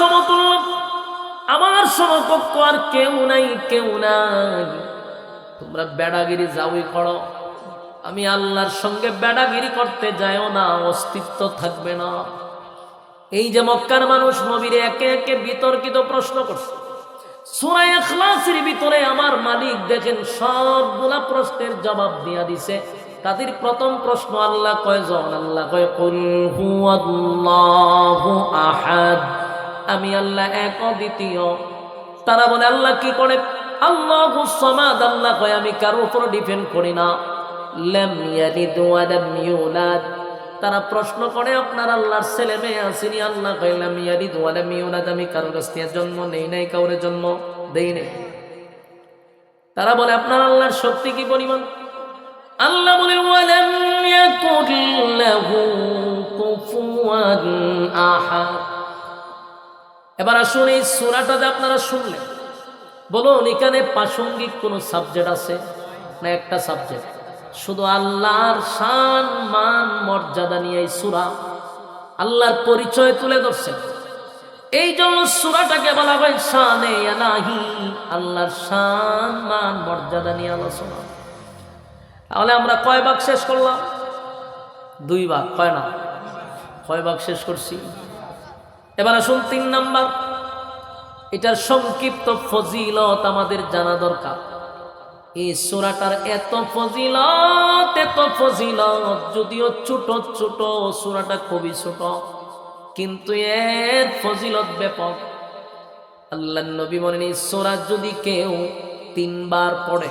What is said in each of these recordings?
সমতুল্য। আমার সমকক্ষ আর কেউ নাই কেউ নাই। তোমরা বেড়াগিরি যাওই করো। আমি আল্লাহর সঙ্গে বেড়াগিরি করতে যাইও না, অস্তিত্ব থাকবে না। এই যে মক্কার মানুষ নবীরে একে একে বিতর্কিত প্রশ্ন করছে। সুরায় এখলাসের ভিতরে আমার মালিক দেখেন, সবগুলা প্রশ্নের জবাব দিয়া দিছে। তাদের প্রথম প্রশ্ন, আল্লাহ কয়জন? আল্লাহ কয়, কুল হুয়াল্লাহু আহাদ। আমি আল্লাহ এক দ্বিতীয় তারা বলে, আল্লাহ কি করে? আল্লাহ সমাদ, আল্লাহ কয়, আমি কারও উপর ডিপেন্ড করি না। তারা প্রশ্ন করে, আপনার আল্লাহর ছেলে মেয়ে আসেনি আল্লাহ কইলাম ইয়ালিদ ওয়া লাম আমি কারও কাছ জন্ম নেই নাই, কাউরে জন্ম দেই নাই। তারা বলে, আপনার আল্লাহর শক্তি কি পরিমাণ? আল্লাহ বলে ওয়ালাম ইয়াকুল লাহু কুফুয়ান আহাদ। এবার আসুন এই সূরাটাতে আপনারা শুনলেন। বলুন, এখানে প্রাসঙ্গিক কোনো সাবজেক্ট আছে না একটা সাবজেক্ট শুধু আল্লাহর শান, মান, মর্যাদা নিয়ে এই সুরা আল্লাহর পরিচয় তুলে ধরছেন। এই জন্য সুরাটাকে বলা হয় শানে আলাহি, আল্লাহর শান, মান, মর্যাদা নিয়ে আলোচনা। তাহলে আমরা কয় ভাগ শেষ করলাম? দুই ভাগ, কয় না? কয় ভাগ শেষ করছি? এবার আসুন তিন নাম্বার। এটার সংক্ষিপ্ত ফজিলত আমাদের জানা দরকার। এই সুরাটার এত ফজিলত এত ফজিলত, যদিও ছোট ছোট, সুরাটা খুবই ছোট, কিন্তু এর ফজিলত ব্যাপক। আল্লাহ নবী বলেন, এই সুরা যদি কেউ তিনবার পড়ে,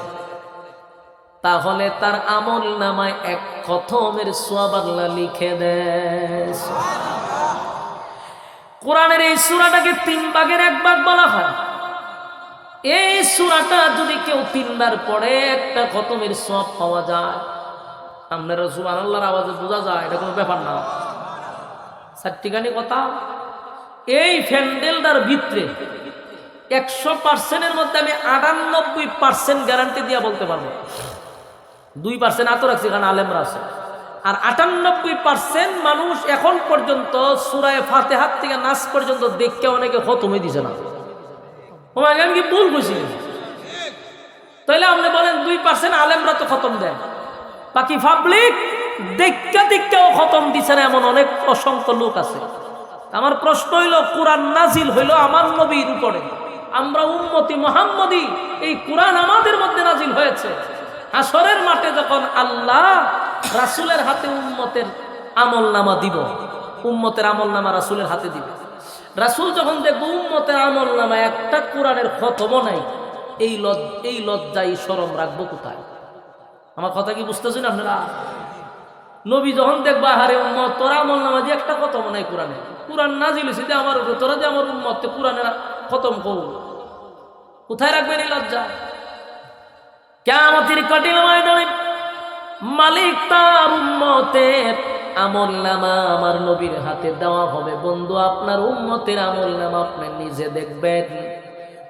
তাহলে তার আমল নামায় এক খতমের সোয়াব আল্লাহ লিখে দেয়। কোরআনের এই সুরাটাকে তিন ভাগের এক ভাগ বলা হয়। এই সুরাটা যদি কেউ তিনবার পড়ে, একটা খতমের সব পাওয়া যায়। আপনারা সুবান আল্লাহর আওয়াজে বোঝা যায়, এটা কোনো ব্যাপার না। সাতটিখানি কথা। এই ফ্যান্ডেলটার ভিতরে একশো পার্সেন্টের মধ্যে আমি আটানব্বই পার্সেন্ট গ্যারান্টি দিয়ে বলতে পারব। দুই পার্সেন্ট আত রাখছি কারণ আলেমরা আছে। আর আটানব্বই পার্সেন্ট মানুষ এখন পর্যন্ত সুরায় ফাতে হাত থেকে নাচ পর্যন্ত দেখতে অনেকে খতমই দিছে না। ওনাকে আমি কি ভুল বুঝি? তাইলে আপনি বলেন দুই পার্সেন্ট আলেমরা তো খতম দেয়। বাকি পাবলিক দেখা দেখাও খতম দিছে না এমন অনেক অসংখ্য লোক আছে। আমার প্রশ্ন হইল, কোরআন নাজিল হইল আমার নবীর উপরে। আমরা উম্মতি মোহাম্মদী এই কোরআন আমাদের মধ্যে নাজিল হয়েছে। হাসরের মাঠে যখন আল্লাহ রাসুলের হাতে উম্মতের আমল নামা দিব। উম্মতের আমল নামা রাসুলের হাতে দিবে। রাসুল যখন দেখব উম্মতের আমল নামা একটা কোরআনের খতমও নাই, এই লজ এই লজ্জাই সরম রাখব কোথায়? আমার কথা কি বুঝতেছেন আপনারা? নবী যখন দেখবা হারে উম্মত, তোরা আমল নামা যে একটা খতম নাই কোরআনে। কোরআন না জিলিস যে আমার উপরে, তোরা যে আমার উম্মত কোরআনের খতম করব কোথায় রাখবেন এই লজ্জা? কেমতির কঠিন ময়দানে মালিক তার উম্মতের আমল নামা আমার নবীর হাতে দেওয়া হবে। বন্ধু, আপনার উম্মতের আমল নামা আপনি নিজে দেখবেন।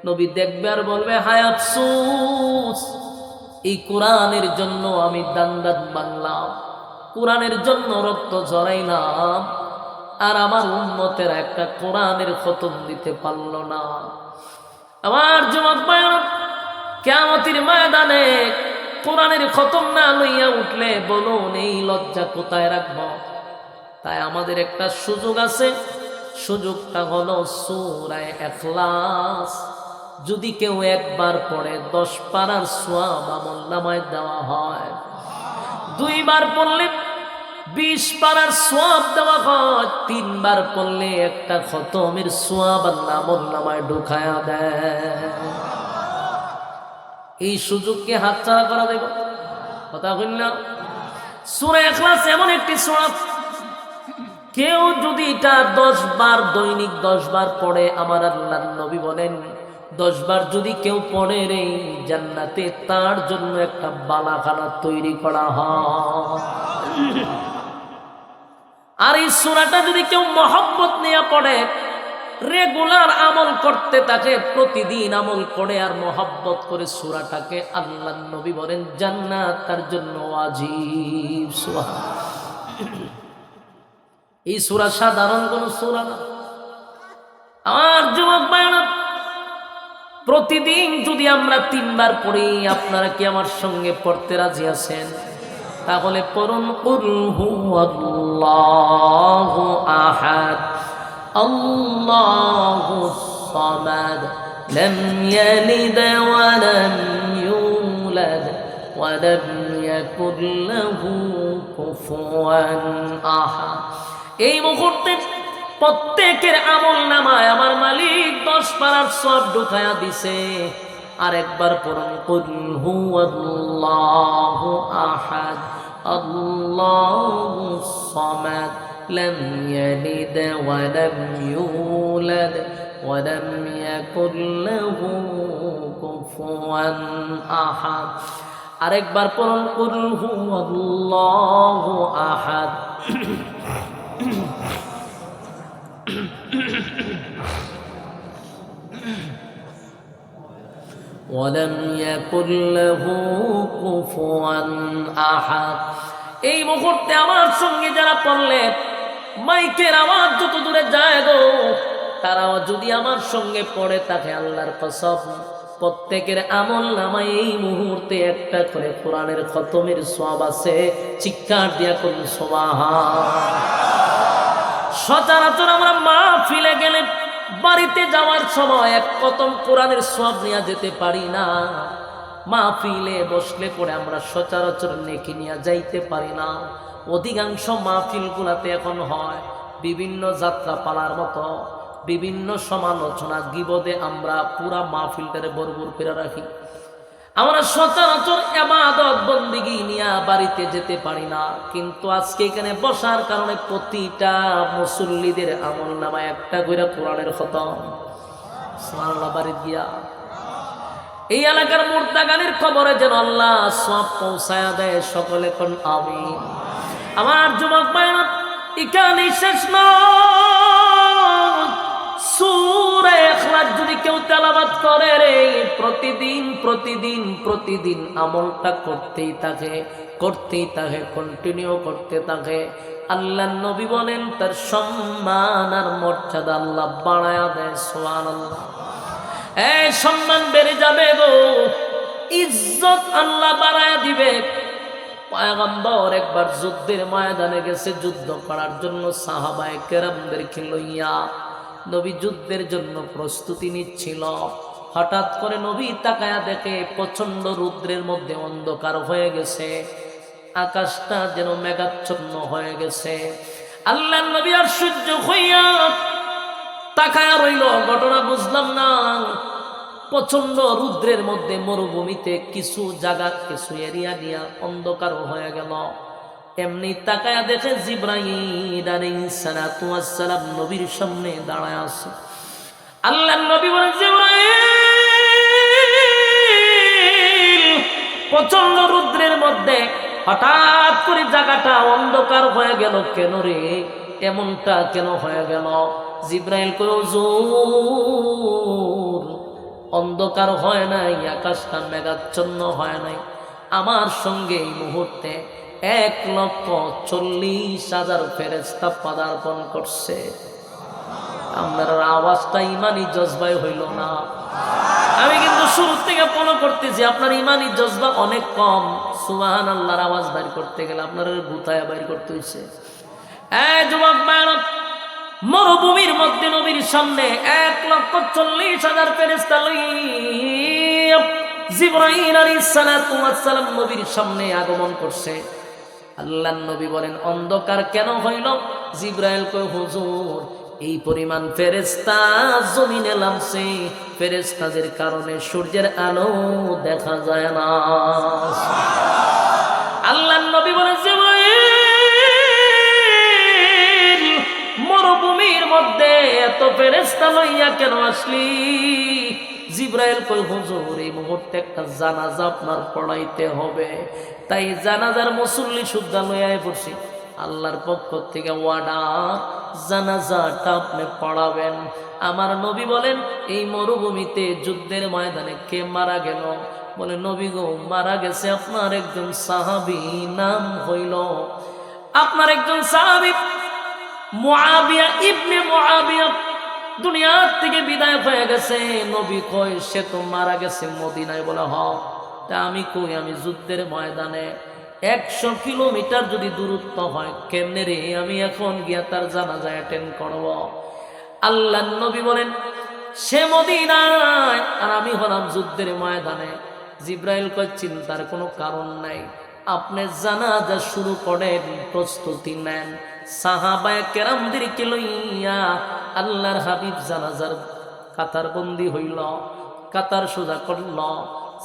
নবী দেখবে আর বলবে হায়াত সুস এই কোরআনের জন্য আমি দান্দাত বাংলাম কোরআনের জন্য রক্ত জড়াইলাম আর আমার উন্মতের একটা কোরআনের খতম দিতে পারল না। আমার বায়ন কেমতির ময়দানে কোরআনের খতম না লইয়া উঠলে বলুন এই লজ্জা কোথায় রাখব? তাই আমাদের একটা সুযোগ আছে। সুযোগটা হলো সুরায় এখলাস যদি কেউ একবার পড়ে, দশ পাড়ার আমল নামায় দেওয়া হয়। দুইবার পড়লে বিশ পাড়ার সোয়াব দেওয়া হয়। তিনবার পড়লে একটা খতমের সোয়াব আল্লাহ আমল নামায় ঢুকায়া দেয়। এই সুযোগকে হাতছাড়া করা দেব কথা বল না? সুরা এখলাস এমন একটি সুরা। কেউ যদি এটা দশ বার দৈনিক দশ বার পড়ে, আমার আল্লাহ নবী বলেন, দশ বার যদি কেউ পড়ে রে, জান্নাতে তার জন্য একটা বালাখানা তৈরি করা হয়। আর এই সুরাটা যদি কেউ মহব্বত নিয়ে পড়ে রেগুলার আমল করতে তাকে প্রতিদিন আমল করে আর মহব্বত করে সুরাটাকে আল্লাহ নবী বলেন, জান্নাত তার জন্য আজীব সুরা এই সুরা সাধারণ কোন সুরা না। আমার প্রতিদিন যদি আমরা তিনবার পড়ি, আপনারা কি আমার সঙ্গে পড়তে রাজি আছেন? তাহলে উলহু আল্লাহু আহাদ। আল্লাহু সামাদ لم يلد ولم يولد ولم يكن له كفوا احد এই মুহূর্তে প্রত্যেকের আমল নামায় আমার মালিক দশ পাড়ার সব ঢুকায়া দিছে আর একবার পড়ুন কুল হুয়াল্লাহু আহাদ আল্লাহু সামাদ لم يلد ولم يولد ولم يكن له كفوا احد আরেকবার পড়ুন কুল হুয়াল্লাহু আহাদ ولم يكن له كفوا احد এই মুহূর্তে আমার সঙ্গে যারা পড়লে মাইকের আওয়াজ যত দূরে যায় গো, তারাও যদি আমার সঙ্গে পড়ে তাকে আল্লাহর কসম। প্রত্যেকের আমল নামায় এই মুহূর্তে একটা করে কোরআনের খতমের সব আছে। চিৎকার দিয়া করুন সোমাহা সচরাচর আমরা মা ফিলে গেলে বাড়িতে যাওয়ার সময় এক কতম কোরআনের সব নিয়ে যেতে পারি না। মা ফিলে বসলে পরে আমরা সচরাচর নেকি নিয়ে যাইতে পারি না। অধিকাংশ মাহফিল গুলাতে এখন হয় বিভিন্ন যাত্রা পালার মতো, বিভিন্ন সমালোচনা গিবদে আমরা পুরা মাহফিলটারে বরবর করে রাখি। আমরা সচরাচর এমাদত বন্দিগি নিয়ে বাড়িতে যেতে পারি না, কিন্তু আজকে এখানে বসার কারণে প্রতিটা মুসল্লিদের আমল নামা একটা করে কোরআনের খতম। সুবহানাল্লাহ, বাড়ি গিয়া এই এলাকার মুর্দাগানের খবরে যেন আল্লাহ সব পৌঁছায়া দেয় সকলে কোন আমি আমার যুবক ভাইরা এখানে শেষ যদি কেউ তেলাওয়াত করে রে, প্রতিদিন প্রতিদিন প্রতিদিন আমলটা করতেই থাকে করতেই থাকে কন্টিনিউ করতে থাকে। আল্লাহ নবী বলেন, তার সম্মান আর মর্যাদা আল্লাহ বাড়ায়া দেয়, সুবহানাল্লাহ। এই সম্মান বেড়ে যাবে গো। ইজ্জত আল্লাহ বাড়ায়া দিবে। পয়গম্বর একবার যুদ্ধের ময়দানে গেছে যুদ্ধ করার জন্য সাহাবায় কেরামদেরকে লইয়া নবী যুদ্ধের জন্য প্রস্তুতি নিচ্ছিল। হঠাৎ করে নবী তাকায়া দেখে প্রচণ্ড রুদ্রের মধ্যে অন্ধকার হয়ে গেছে। আকাশটা যেন মেঘাচ্ছন্ন হয়ে গেছে। আল্লাহ নবী আর সূর্য হইয়া তাকায়া রইল, ঘটনা বুঝলাম না। প্রচণ্ড রুদ্রের মধ্যে মরুভূমিতে কিছু জায়গা, কিছু এরিয়া দিয়া অন্ধকার হয়ে গেল। এমনি তাকায়া দেখে জিব্রাহিম নবীর সামনে দাঁড়ায় আছে। আল্লাহ নবী বলে জিব্রাহিম প্রচণ্ড রুদ্রের মধ্যে হঠাৎ করে জায়গাটা অন্ধকার হয়ে গেল কেন রে? এমনটা কেন হয়ে গেল? জিব্রাইল হুজুর অন্ধকার হয় নাই, আকাশটা মেঘাচ্ছন্ন হয় নাই। আমার সঙ্গে এই মুহূর্তে এক লক্ষ চল্লিশ হাজার ফেরেস্তা পদার্পণ করছে। আপনার আওয়াজটা ইমানি জজবাই হইল না। আমি কিন্তু শুরু থেকে ফলো করতেছি, আপনার ইমানি জজবা অনেক কম। সুবাহান আল্লাহর আওয়াজ বাইর করতে গেলে আপনার গুতায় বাইর করতে হয়েছে যুবক মায়ানব মরুভূমির মধ্যে নবীর সামনে এক লক্ষ চল্লিশ হাজার ফেরেস্তা জিব্রাহিম সালাতু সালাম নবীর সামনে আগমন করছে। আল্লাহ নবী বলেন, অন্ধকার কেন হইল? জিব্রাইল কই হুজুর, এই পরিমাণ ফেরেস্তা জমিনে নামছে। ফেরেস্তাদের কারণে সূর্যের আলো দেখা যায় না। আল্লাহ নবী বলেন মধ্যে এত ফেরেস্তা লইয়া কেন আসলি? জিব্রাইল কই হুজুর, এই মুহূর্তে একটা জানাজা আপনার পড়াইতে হবে। তাই জানাজার মুসল্লি শুদ্ধা লইয়াই পড়ছি আল্লাহর পক্ষ থেকে ওয়ার্ডার জানাজাটা আপনি পড়াবেন। আমার নবী বলেন, এই মরুভূমিতে যুদ্ধের ময়দানে কে মারা গেল? বলে, নবী গো, মারা গেছে আপনার একজন সাহাবি, নাম হইল, আপনার একজন সাহাবি। মুআবিয়া ইবনে মুআবিয়া দুনিয়ার থেকে বিদায় হয়ে গেছে। নবী কয়, সে তো মারা গেছে মদিনায়। বলে, হ, তা আমি কই? আমি যুদ্ধের ময়দানে একশো কিলোমিটার যদি দূরত্ব হয়, কেমনে রে? আমি এখন গিয়া তার জানাজা অ্যাটেন্ড করব। আল্লাহ নবী বলেন, সে মদিনায়। আর আমি হলাম যুদ্ধের ময়দানে। জিব্রাইল কয়, চিন্তার কোনো কারণ নাই। আপনি জানাজা শুরু করেন, প্রস্তুতি নেন। সাহাবায় কেরামদেরকে লইয়া আল্লাহর হাবিব জানাজার কাতার বন্দি হইল, কাতার সোজা করল।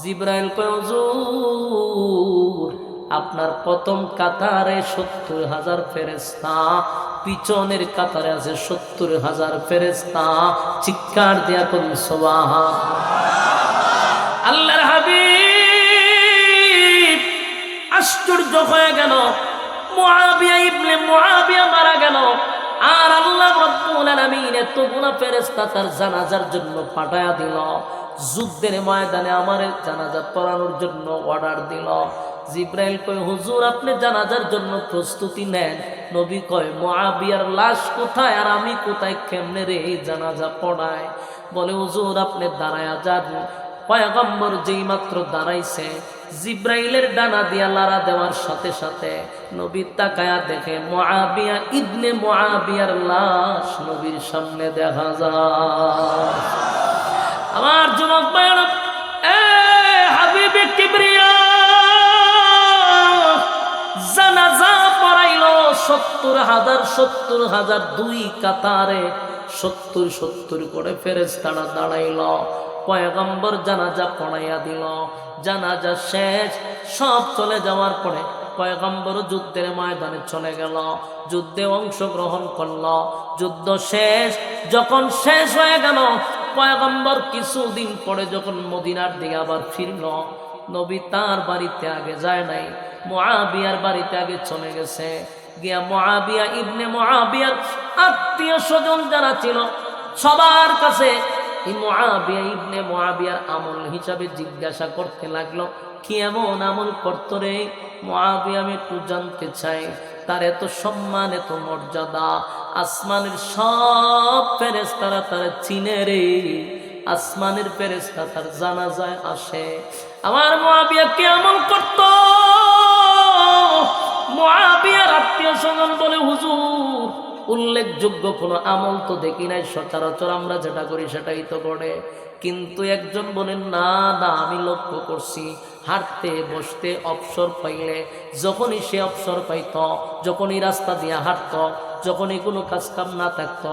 জিব্রাইল কয়, হুজুর, আপনার প্রথম কাতারে সত্তর হাজার ফেরেস্তা পিছনের কাতারে আছে সত্তর হাজার ফেরেস্তা চিৎকার দেয়া করি সবাহা আল্লাহর হাবিব আশ্চর্য হয়ে গেল। মুআবিয়া ইবনে মুআবিয়া মারা গেল। আর আল্লাহ রব্বুল আলামিন এতগুলা ফেরেশতা তার জানাজার জন্য পাঠায়া দিল। যুদ্ধের ময়দানে আমার জানাজা পড়ানোর জন্য অর্ডার দিল। জিব্রাইল কয়, হুজুর, আপনি জানাজার জন্য প্রস্তুতি নেন। নবী কয়, মুআবিয়ার লাশ কোথায় আর আমি কোথায় কেমনে রে জানাজা পড়ায়? বলে, হুজুর, আপনি দাঁড়ায়া যান। পয়গম্বর যেই মাত্র দাঁড়াইছে জিব্রাইলের ডানা দিয়া লারা দেওয়ার সাথে সাথে নবী তাকায়া দেখে, মুআবিয়া ইবনে মুআবিয়ার লাশ নবীর সামনে দেখা যায়। আমার যুবক সত্তর হাজার সত্তর হাজার দুই কাতারে, সত্তর সত্তর করে ফেরেস্তারা দাঁড়াইল। পয়গম্বর জানাজা পড়াইয়া দিল। জানাজা শেষ, সব চলে যাওয়ার পরে পয়গম্বর যুদ্ধের ময়দানে চলে গেল। যুদ্ধে অংশগ্রহণ করল। যুদ্ধ শেষ, যখন শেষ হয়ে গেল, পয়গম্বর কিছুদিন পরে যখন মদিনার দিকে আবার ফিরল, নবী তার বাড়িতে আগে যায় নাই মহাবিয়ার বাড়িতে আগে চলে গেছে। গিয়া মহাবিয়া ইবনে মহাবিয়ার আত্মীয় স্বজন যারা ছিল, সবার কাছে এই মহাবিয়া ইবনে মহাবিয়ার আমল হিসাবে জিজ্ঞাসা করতে লাগল, কি এমন আমল করতো রে? মহাবিয়া আমি একটু জানতে চাই, তার এত সম্মান, এত মর্যাদা, আসমানের সব ফেরেস্তারা তার চিনে রে। আসমানের ফেরেস্তা তার জানা যায় আসে। আমার মহাবিয়া কে আমল করত? মহাবিয়ার আত্মীয় স্বজন বলে, হুজুর উল্লেখযোগ্য কোনো আমল তো দেখি নাই, সচরাচর আমরা যেটা করি সেটাই তো করে। কিন্তু একজন বলেন, না না, আমি লক্ষ্য করছি, হাঁটতে, বসতে অবসর পাইলে যখনই সে অবসর পাইত, যখনই রাস্তা দিয়া হাঁটত, যখনই কোনো কাজ কাম না থাকতো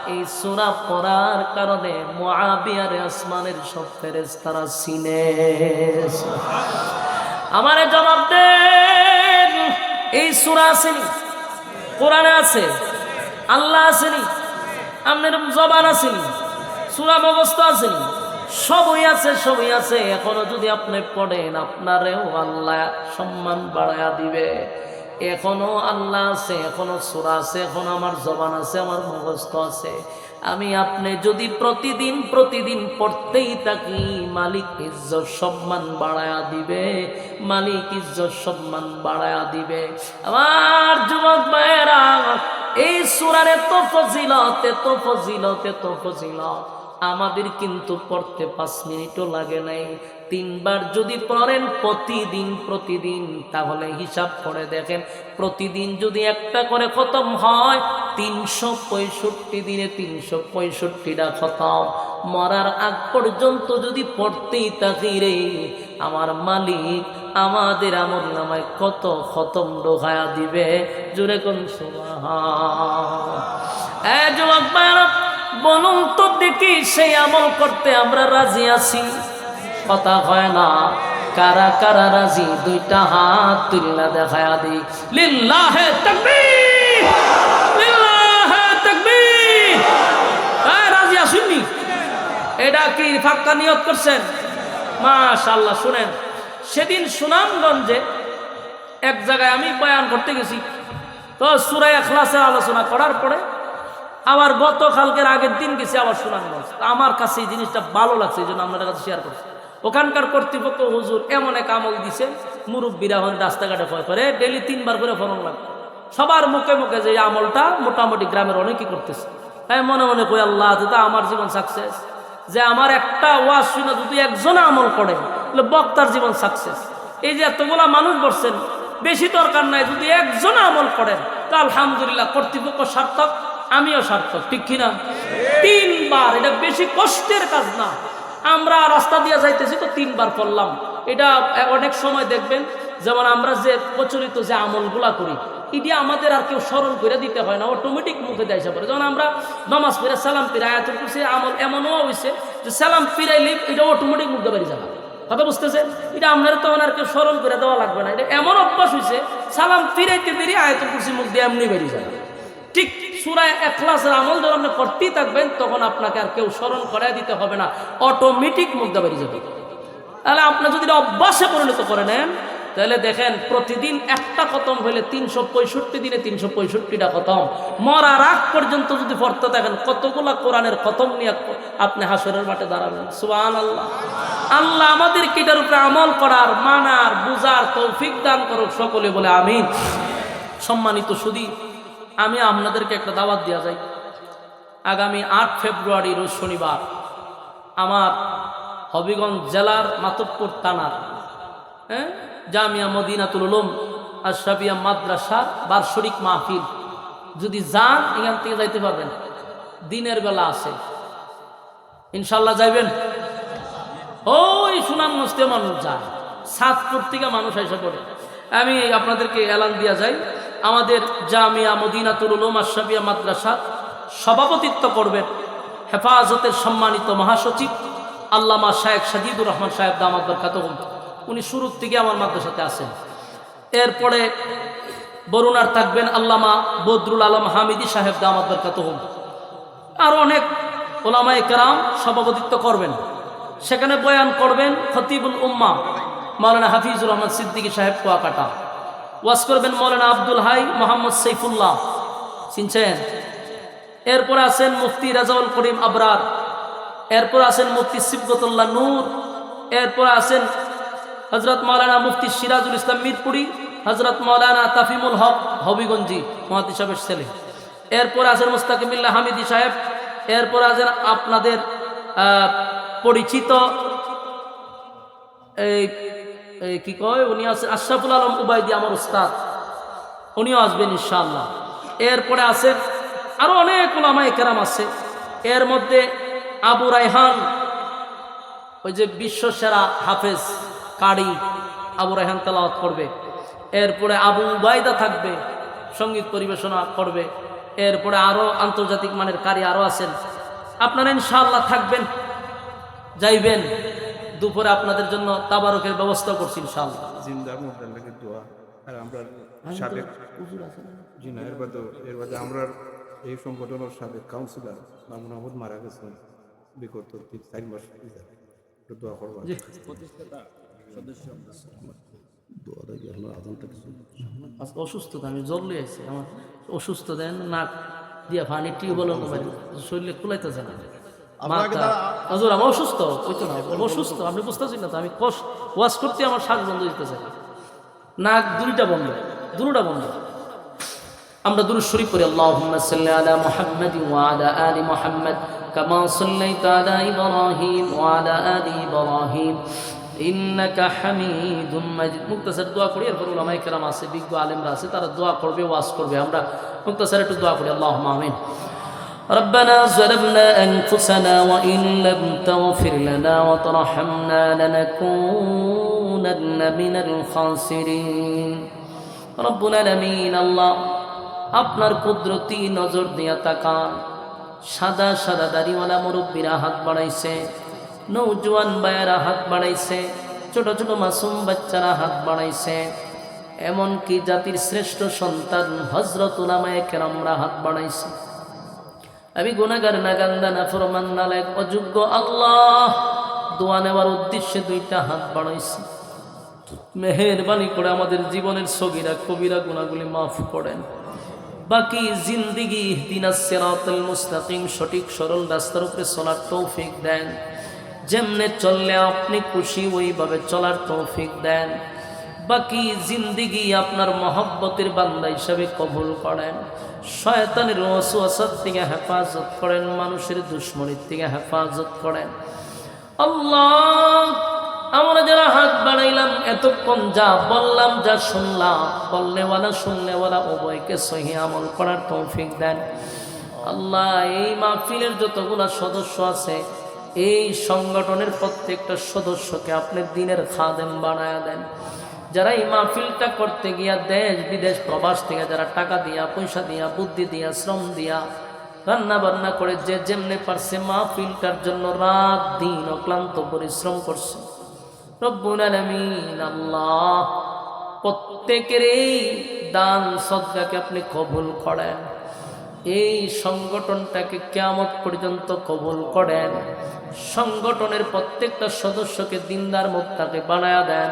এই সুরা পড়ার কারণে মহাবিয়ারে আসমানের সব ফেরেস তারা সিনে আমারে জবাব দেন, এই সুরা আসেনি, কোরআনে আছে, আল্লাহ আসেনি আপনার জবান আসেনি, সুরা মগস্ত আসেনি, সবই আছে সবই আছে, এখনও যদি আপনি পড়েন, আপনারেও আল্লাহ সম্মান বাড়ায়া দিবে। এখনও আল্লাহ আছে, এখনও সুরা আছে, এখনও আমার জবান আছে, আমার মুখস্থ আছে। আমি আপনি যদি প্রতিদিন প্রতিদিন পড়তেই থাকি, মালিক ইজ্জত সম্মান বাড়ায়া দিবে, মালিক ইজ্জত সম্মান বাড়ায়া দিবে। আমার যুবক ভাইয়েরা, এই সুরার এত ফজিলত এত ফজিলত এত ফজিলত। আমাদের কিন্তু পড়তে পাঁচ মিনিটও লাগে নাই। তিনবার যদি পড়েন প্রতিদিন প্রতিদিন, তাহলে হিসাব করে দেখেন। প্রতিদিন যদি একটা করে খতম হয়, তিনশো পঁয়ষট্টি দিনে তিনশো পঁয়ষট্টিটা খতম। মরার আগ পর্যন্ত যদি পড়তেই থাকি রে আমার মালিক আমাদের আমল নামায় কত খতম ডোহায়া দিবে। জুড়ে কোন যুবক ভাইরা বলুন দেখি সেই আমল করতে আমরা রাজি আছি? কথা হয় না। কারা কারা রাজি? দুইটা হাত তুললা দেখায়া দি। লিল্লাহে তাকবীর! লিল্লাহে তাকবীর! এই রাজি আসুননি এটা কি ফাক্কা নিয়ত করছেন? মাশাল্লাহ শুনেন। সেদিন সুনামগঞ্জে এক জায়গায় আমি বয়ান করতে গেছি। তো সুরাই এখলাসের আলোচনা করার পরে আবার গতকালকের আগের দিন গেছি আবার সুনামগঞ্জ আমার কাছে এই জিনিসটা ভালো লাগছে, এই জন্য আপনার কাছে শেয়ার করছি। ওখানকার কর্তৃপক্ষ হুজুর এমন এক আমল দিছে, মুরব্বীরা হন রাস্তাঘাটে ভয় করে ডেলি তিনবার করে ফলন লাগবে সবার মুখে মুখে যে আমলটা মোটামুটি গ্রামের অনেকেই করতেছে। তাই মনে মনে কই, আল্লাহ তো আমার জীবন সাকসেস যে আমার একটা ওয়াজ শুনে যদি একজন আমল করে, তাহলে বক্তার জীবন সাকসেস এই যে এতগুলা মানুষ বসছেন, বেশি দরকার নাই, যদি একজন আমল করেন, তো আলহামদুলিল্লাহ কর্তৃপক্ষ সার্থক। আমিও সার্থক, ঠিক কিনা? তিনবার, এটা বেশি কষ্টের কাজ না। আমরা রাস্তা দিয়ে যাইতেছি তো তিনবার করলাম। এটা অনেক সময় দেখবেন, যেমন আমরা যে প্রচলিত যে আমলগুলা করি, এটি আমাদের আর কেউ স্মরণ করে দিতে হয় না অটোমেটিক মুখে দেয় পড়ে। যেমন আমরা নামাজ পড়ে সালাম ফিরে আয়াতুল কুরসি, আমল এমনও হয়েছে যে সালাম ফিরাইলে এটা অটোমেটিক মুখে বাড়ি যাবে। কথা বুঝতেছেন? এটা আপনার তখন আর কেউ স্মরণ করে দেওয়া লাগবে না। এটা এমন অভ্যাস হয়েছে সালাম ফিরাইতে দেরি আয়াতুল কুরসি মুখ দিয়ে এমনি বেরিয়ে যাবে। ঠিক সুরায় একলাসের আমল যখন আপনি করতেই থাকবেন, তখন আপনাকে আর কেউ স্মরণ করাই দিতে হবে না। অটোমেটিক মুখ দিয়ে বেরিয়ে যাবে। তাহলে আপনি যদি অভ্যাসে পরিণত করে নেন, তাহলে দেখেন প্রতিদিন একটা খতম হইলে তিনশো পঁয়ষট্টি দিনে তিনশো পঁয়ষট্টিটা খতম। মরার আগ পর্যন্ত যদি পড়তে থাকেন, কতগুলা কোরআনের খতম নিয়ে আপনি হাসরের মাঠে দাঁড়াবেন? সুবান আল্লাহ আল্লাহ আমাদের কিটার উপরে আমল করার, মানার বুজার তৌফিক দান করুক, সকলে বলে আমিন। সম্মানিত সুদী আমি আপনাদেরকে একটা দাওয়াত দেওয়া যাই। আগামী আট ফেব্রুয়ারি শনিবার আমার হবিগঞ্জ জেলার মাতব্বর থানার হ্যাঁ? জামিয়া মদিনাতুল উলুম আশরাফিয়া মাদ্রাসার বার্ষরিক মাহফিল। যদি যান, এখান থেকে যাইতে পারবেন। দিনের বেলা আছে। ইনশাল্লাহ যাইবেন? ওই সুনাম মস্তে মানুষ যায়। সাতপুর থেকে মানুষ এসে পড়ে। আমি আপনাদেরকে এলান দিয়া যাই। আমাদের জামিয়া মদিনাতুল উলুম আশরাফিয়া মাদ্রাসা সভাপতিত্ব করবেন হেফাজতের সম্মানিত মহাসচিব আল্লামা শায়েক সাজিদুর রহমান সাহেব দামাদ বরকাত উনি শুরুর থেকে আমার মাদ্রাসাতে আসেন এরপরে বরুণার থাকবেন আল্লামা বদরুল আলম হামিদি সাহেব দামাদ বরকাত আর অনেক ওলামায় কেরাম সভাপতিত্ব করবেন। সেখানে বয়ান করবেন খতিবুল উম্মা মৌলানা হাফিজুর রহমান সিদ্দিকী সাহেব কুয়াকাটা। ওয়াজ করবেন মৌলানা আব্দুল হাই মোহাম্মদ সৈফুল্লাহ চিনছেন? এরপর আছেন মুফতি রাজাউল করিম আবরার। এরপর আছেন মুফতি সিবগতুল্লাহ নূর। এরপর আছেন হজরত মৌলানা মুফতি সিরাজুল ইসলাম মিরপুরি হজরত মৌলানা তাফিমুল হক হবিগঞ্জি মহাতি সাহেবের ছেলে। এরপর আছেন মুস্তাকিমিল্লা হামিদি সাহেব। এরপর আছেন আপনাদের পরিচিত এই কি কয়? উনি আছেন আশরাফুল আলম উবাইদি আমার উস্তাদ। উনিও আসবেন ইনশাআল্লাহ। এরপরে আছেন আরও অনেক ওলামাই কেরাম আছে। এর মধ্যে আবু রায়হান, ওই যে বিশ্ব সেরা হাফেজ কারি আবু রায়হান তেলাওয়াত করবে। এরপরে আবু উবাইদা থাকবে, সংগীত পরিবেশনা করবে। এরপরে আরও আন্তর্জাতিক মানের কারি আরও আছেন। আপনারা ইনশাআল্লাহ থাকবেন, যাইবেন। দুপুরে আপনাদের জন্য তাবারকের ব্যবস্থা করছি ইনশাআল্লাহ। জিন্দার মধ্যে লাগে দোয়া। আর আমরা সাবেক জি না এর বাদে এর বাদে আমরা এই সংগঠনের সাবেক কাউন্সিলর মামুন আহমদ মারা গেছেন বিগত তিন চার মাস দোয়া করবা। অসুস্থতা আমি জল লিয়ে আমার অসুস্থ দেন নাক দিয়া পানি টিউবওয়েল শরীরে কুলাইতেছে না। হজুর আমি অসুস্থ ওই তো না অসুস্থ আপনি বুঝতেছেন না তো আমি কষ্ট ওয়াশ করতে আমার শ্বাস বন্ধ দিতেছে নাক দুইটা বন্ধ দুটা বন্ধ। আমরা দুরুদ শরীফ পড়ি আল্লাহুম্মা সাল্লি আলা মুহাম্মাদ ওয়া আলা আলি মুহাম্মাদ কামা সাল্লাইতা আলা ইব্রাহিম ওয়া আলা আলি ইব্রাহিম। ইন্নাকা হামিদুম মাজিদ। মুক্তাসার দোয়া করি এরপর উলামায়ে কেরাম আছে বিজ্ঞ আলেমরা আছে তারা দোয়া করবে ওয়াজ করবে। আমরা মুক্তাসার একটু দোয়া করি আল্লাহুম্মা আমিন। ربنا ظلمنا أنفسنا وإن لم تغفر لنا وترحمنا لنكونن من الخاسرين رب العالمين الله আপনার কুদরতি নজর দিয়া তাকান সাদা সাদা দাড়িওয়ালা মুরব্বীরা হাত বাড়াইছে নৌজওয়ান বায়েরা হাত বাড়াইছে ছোট ছোট মাসুম বাচ্চারা হাত বাড়াইছে এমনকি জাতির শ্রেষ্ঠ সন্তান হজরত উলামায়ে কেরামরা হাত বাড়াইছে আমি গুনাগার নাগান্দা না, ফরমান নালায়ক অযোগ্য আল্লাহ। দোয়া নেওয়ার উদ্দেশ্যে দুইটা হাত বাড়াইছি। মেহেরবানি করে আমাদের জীবনের সগিরা, কবিরা গুণাগুলি মাফ করেন। বাকি জিন্দিগি দিনা সেরাতুল মুস্তাকিম, সঠিক, সরল রাস্তার উপরে চলার তৌফিক দেন। যেমনে চললে আপনি খুশি, ওইভাবে চলার তৌফিক দেন। বাকি জিন্দিগি আপনার মহব্বতের বান্দা হিসাবে কবুল করেন। শয়তানের ওয়াসওয়াসার থেকে হেফাজত করেন, মানুষের দুশ্মনির থেকে হেফাজত করেন। আল্লাহ, আমরা যারা হাত বাড়াইলাম, এতক্ষণ যা বললাম, যা শুনলাম, বললেওয়ালা শুনলেওয়ালা উভয়কে সহি আমল করার তৌফিক দেন। আল্লাহ, এই মাহফিলের যতগুলা সদস্য আছে, এই সংগঠনের প্রত্যেকটা সদস্যকে আপনি দিনের খাদেম বানায়া দেন। যারা এই মাহফিলটা করতে গিয়া দেশ বিদেশ প্রবাস থেকে যারা টাকা দিয়া, পয়সা দিয়া, বুদ্ধি দিয়া, শ্রম দিয়া রান্না বান্না করে যে যেমনে পারছে মাহফিলটার জন্য রাত দিন অক্লান্ত পরিশ্রম করছে। রব্বুল আল্লাহ প্রত্যেকের এই দান সদ্গাকে আপনি কবুল করেন। এই সংগঠনটাকে কেয়ামত পর্যন্ত কবুল করেন। সংগঠনের প্রত্যেকটা সদস্যকে দিনদার মুক্তাকে বানায়া দেন।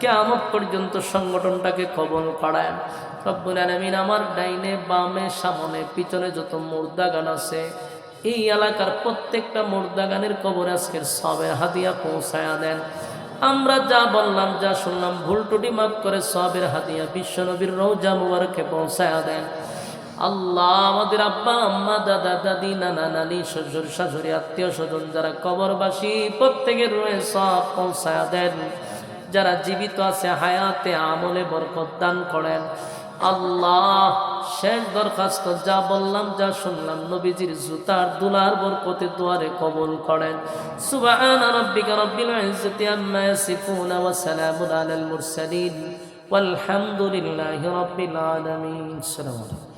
কেয়ামত পর্যন্ত সংগঠনটাকে কবল করেন রব্বুল আলামিন আমার ডাইনে, বামে, সামনে, পিছনে যত মুর্দাগান আছে, এই এলাকার প্রত্যেকটা মুর্দাগানের কবর আজকের সবের হাদিয়া পৌঁছায়া দেন। আমরা যা বললাম, যা শুনলাম, ভুল টুটি মাফ করে সবের হাদিয়া বিশ্বনবীর রৌজা মুবারকে পৌঁছায়া দেন। আল্লাহ আমাদের আব্বা, আম্মা, দাদা, দাদি, নানা, নানি, শ্বশুর, শাশুড়ি, আত্মীয় স্বজন যারা কবরবাসী, প্রত্যেকের রয়ে সব পৌঁছায়া দেন। যারা জীবিত আছে হায়াতে আমলে বরকত দান করেন আল্লাহ শেষ দরখাস্ত যা বললাম যা শুনলাম নবীজির জুতার দুলার বরকতে দুয়ারে কবুল করেন সুবহান রাব্বিকা রব্বিল ইজ্জাতি আম্মা ইয়াসিফুন ওয়া সালামুন আলাল মুরসালিন والحمد لله رب العالمين السلام عليكم